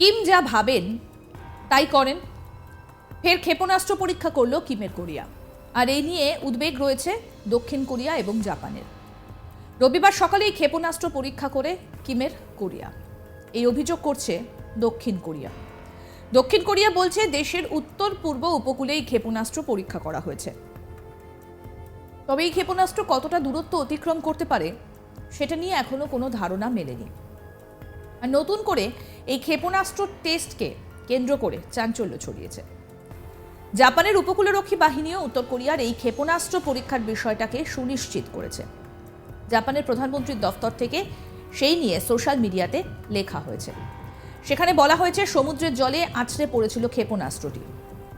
Kim যা ভাবেন, তাই করেন। ফের ক্ষেপণাস্ত্র পরীক্ষা করল কিমের কোরিয়া। আর এই নিয়ে উদ্বেগ রয়েছে দক্ষিণ কোরিয়া এবং জাপানের। রবিবার সকালেই ক্ষেপণাস্ত্র পরীক্ষা করে কিমের কোরিয়া। এই অভিযোগ করছে দক্ষিণ কোরিয়া। দক্ষিণ কোরিয়া বলছে, দেশের উত্তর, পূর্ব উপকূলেই ক্ষেপণাস্ত্র পরীক্ষা করা হয়েছে। তবে এই ক্ষেপণাস্ত্র কতটা দূরত্ব অতিক্রম করতে পারে, সেটা নিয়ে এখনও কোনো ধারণা মেলেনি। আর নতুন করে এই ক্ষেপণাস্ত্র টেস্টকে কেন্দ্র করে চাঞ্চল্য ছড়িয়েছে। জাপানের উপকূলরক্ষী বাহিনীও উত্তর কোরিয়ার এই ক্ষেপণাস্ত্র পরীক্ষার বিষয়টাকে সুনিশ্চিত করেছে। জাপানের প্রধানমন্ত্রীর দফতর থেকে সেই নিয়ে সোশ্যাল মিডিয়াতে লেখা হয়েছে। সেখানে বলা হয়েছে, সমুদ্রের জলে আছড়ে পড়েছিল ক্ষেপণাস্ত্রটি।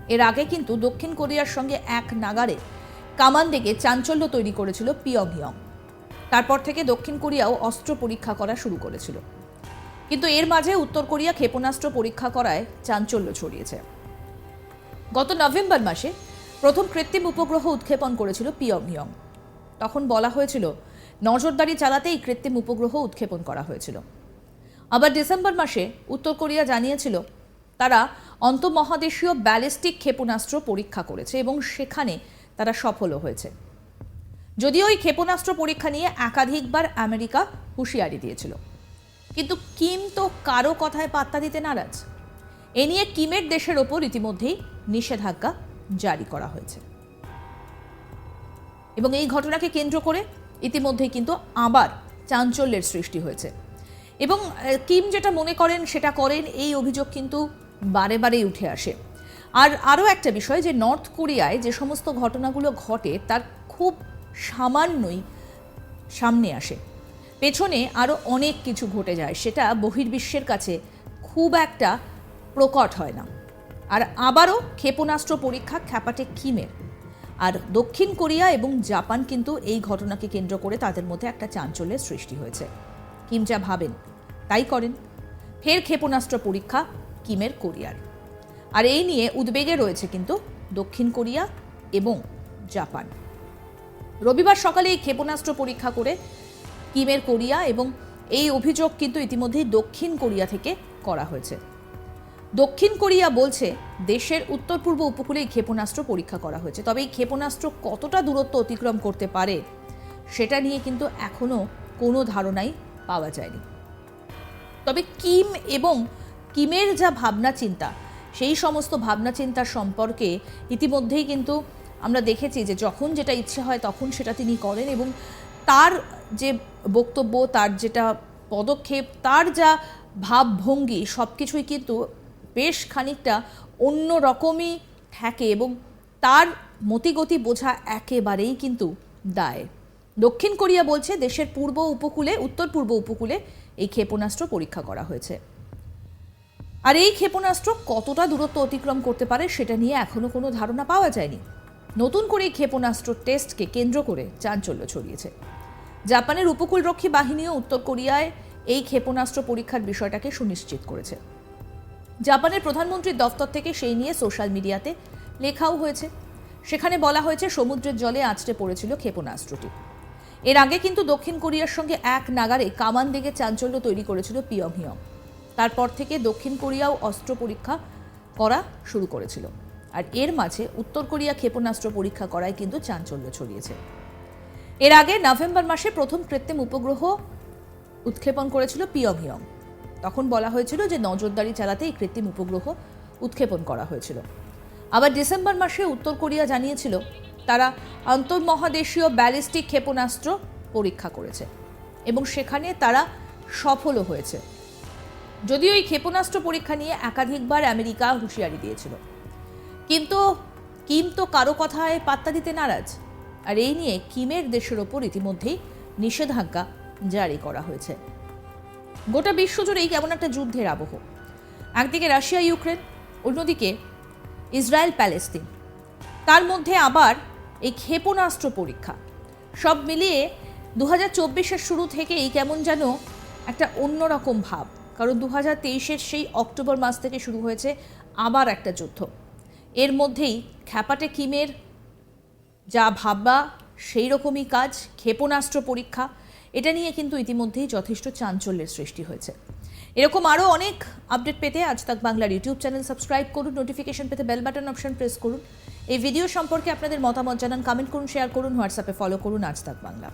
এর আগে কিন্তু দক্ষিণ কোরিয়ার সঙ্গে এক নাগারে কামান দেখে চাঞ্চল্য তৈরি করেছিল পিয়ংইয়ং। তারপর থেকে দক্ষিণ কোরিয়াও অস্ত্র পরীক্ষা করা শুরু করেছিল। কিন্তু এর মাঝে উত্তর কোরিয়া ক্ষেপণাস্ত্র পরীক্ষা করায় চাঞ্চল্য ছড়িয়েছে। গত নভেম্বর মাসে প্রথম কৃত্রিম উপগ্রহ উৎক্ষেপণ করেছিল পিয়ংইয়ং। তখন বলা হয়েছিল, নজরদারি চালাতেই কৃত্রিম উপগ্রহ উৎক্ষেপণ করা হয়েছিল। আবার ডিসেম্বর মাসে উত্তর কোরিয়া জানিয়েছিল, তারা অন্তমহাদেশীয় ব্যালিস্টিক ক্ষেপণাস্ত্র পরীক্ষা করেছে এবং সেখানে তারা সফলও হয়েছে। যদিও ওই ক্ষেপণাস্ত্র পরীক্ষা নিয়ে একাধিকবার আমেরিকা হুঁশিয়ারি দিয়েছিল। কিন্তু কিম তো কারও কথায় পাত্তা দিতে নারাজ। এ নিয়ে কিমের দেশের ওপর ইতিমধ্যেই নিষেধাজ্ঞা জারি করা হয়েছে। এবং এই ঘটনাকে কেন্দ্র করে ইতিমধ্যেই কিন্তু আবার চাঞ্চল্যের সৃষ্টি হয়েছে। এবং কিম যেটা মনে করেন সেটা করেন, এই অভিযোগ কিন্তু বারে বারেই উঠে আসে। আর আরও একটা বিষয় যে নর্থ কোরিয়ায় যে সমস্ত ঘটনাগুলো ঘটে, তার খুব সামান্যই সামনে আসে। পেছনে আরও অনেক কিছু ঘটে যায়, সেটা বহির্বিশ্বের কাছে খুব একটা প্রকট হয় না। আর আবারও ক্ষেপণাস্ত্র পরীক্ষা খ্যাপাটে কিমের। আর দক্ষিণ কোরিয়া এবং জাপান কিন্তু এই ঘটনাকে কেন্দ্র করে তাদের মধ্যে একটা চাঞ্চল্যের সৃষ্টি হয়েছে। কিম যা ভাবেন, তাই করেন। ফের ক্ষেপণাস্ত্র পরীক্ষা কিমের কোরিয়ার। আর এই নিয়ে উদ্বেগে রয়েছে কিন্তু দক্ষিণ কোরিয়া এবং জাপান। রবিবার সকালে এই ক্ষেপণাস্ত্র পরীক্ষা করে কিমের কোরিয়া এবং এই অভিযোগ কিন্তু ইতিমধ্যেই দক্ষিণ কোরিয়া থেকে করা হয়েছে। দক্ষিণ কোরিয়া বলছে, দেশের উত্তর পূর্ব উপকূলে এই ক্ষেপণাস্ত্র পরীক্ষা করা হয়েছে। তবে এই ক্ষেপণাস্ত্র কতটা দূরত্ব অতিক্রম করতে পারে, সেটা নিয়ে কিন্তু এখনও কোনো ধারণাই পাওয়া যায়নি। তবে কিম এবং কিমের যা ভাবনা চিন্তা, সেই সমস্ত ভাবনা চিন্তার সম্পর্কে ইতিমধ্যেই কিন্তু আমরা দেখেছি যে যখন যেটা ইচ্ছে হয় তখন সেটা তিনি করেন এবং তার যে বক্তব্য, তার যেটা পদক্ষেপ, তার যা ভাবভঙ্গি সব কিছুই কিন্তু বেশ খানিকটা অন্য রকমই থাকে এবং তার মতিগতি বোঝা একেবারেই কিন্তু দায়। দক্ষিণ কোরিয়া বলছে, দেশের পূর্ব উপকূলে, উত্তর পূর্ব উপকূলে এই ক্ষেপণাস্ত্র পরীক্ষা করা হয়েছে। আর এই ক্ষেপণাস্ত্র কতটা দূরত্ব অতিক্রম করতে পারে, সেটা নিয়ে এখনও কোনো ধারণা পাওয়া যায়নি। নতুন করে এই ক্ষেপণাস্ত্র টেস্টকে কেন্দ্র করে চাঞ্চল্য ছড়িয়েছে। জাপানের উপকূলরক্ষী বাহিনীও উত্তর কোরিয়ায় এই ক্ষেপণাস্ত্র পরীক্ষার বিষয়টাকে সুনিশ্চিত করেছে। জাপানের প্রধানমন্ত্রীর দফতর থেকে সেই নিয়ে সোশ্যাল মিডিয়াতে লেখাও হয়েছে। সেখানে বলা হয়েছে, সমুদ্রের জলে আছড়ে পড়েছিল ক্ষেপণাস্ত্রটি। এর আগে কিন্তু দক্ষিণ কোরিয়ার সঙ্গে এক নাগারে কামান দিকে চাঞ্চল্য তৈরি করেছিল পিয়ংহিয়ং। তারপর থেকে দক্ষিণ কোরিয়াও অস্ত্র পরীক্ষা করা শুরু করেছিল। আর এর মাঝে উত্তর কোরিয়া ক্ষেপণাস্ত্র পরীক্ষা করায় কিন্তু চাঞ্চল্য ছড়িয়েছে। এর আগে নভেম্বর মাসে প্রথম কৃত্রিম উপগ্রহ উৎক্ষেপণ করেছিল পিয়ংইয়ং। তখন বলা হয়েছিল যে নজরদারি চালাতে এই কৃত্রিম উপগ্রহ উৎক্ষেপণ করা হয়েছিল। আবার ডিসেম্বর মাসে উত্তর কোরিয়া জানিয়েছিল, তারা আন্তর্মহাদেশীয় ব্যালিস্টিক ক্ষেপণাস্ত্র পরীক্ষা করেছে এবং সেখানে তারা সফলও হয়েছে। যদিও এই ক্ষেপণাস্ত্র পরীক্ষা নিয়ে একাধিকবার আমেরিকা হুঁশিয়ারি দিয়েছিল। কিন্তু কিম তো কারও কথায় পাত্তা দিতে নারাজ। আর এই নিয়ে কিমের দেশের ওপর ইতিমধ্যেই নিষেধাজ্ঞা জারি করা হয়েছে। গোটা বিশ্বজুড়েই কেমন একটা যুদ্ধের আবহ। একদিকে রাশিয়া, ইউক্রেন, অন্যদিকে ইসরায়েল, প্যালেস্তিন। তার মধ্যে আবার এই ক্ষেপণাস্ত্র পরীক্ষা। সব মিলিয়ে দু হাজার শুরু থেকেই কেমন যেন একটা অন্যরকম ভাব। কারণ দু হাজার সেই অক্টোবর মাস থেকে শুরু হয়েছে আবার একটা যুদ্ধ। এর মধ্যেই খ্যাপাটে কিমের যা ভাববা সেই রকমই কাজ, ক্ষেপণাস্ত্র পরীক্ষা, এটা নিয়ে কিন্তু ইতিমধ্যেই যথেষ্ট চাঞ্চল্যের সৃষ্টি হয়েছে। এরকম আরও অনেক আপডেট পেতে আজ তাক বাংলার ইউটিউব চ্যানেল সাবস্ক্রাইব করুন নোটিফিকেশন পেতে বেল বাটন অপশন প্রেস করুন। এই ভিডিও সম্পর্কে আপনাদের মতামত জানান কমেন্ট করুন শেয়ার করুন হোয়াটসঅ্যাপে ফলো করুন আজ তাক বাংলা।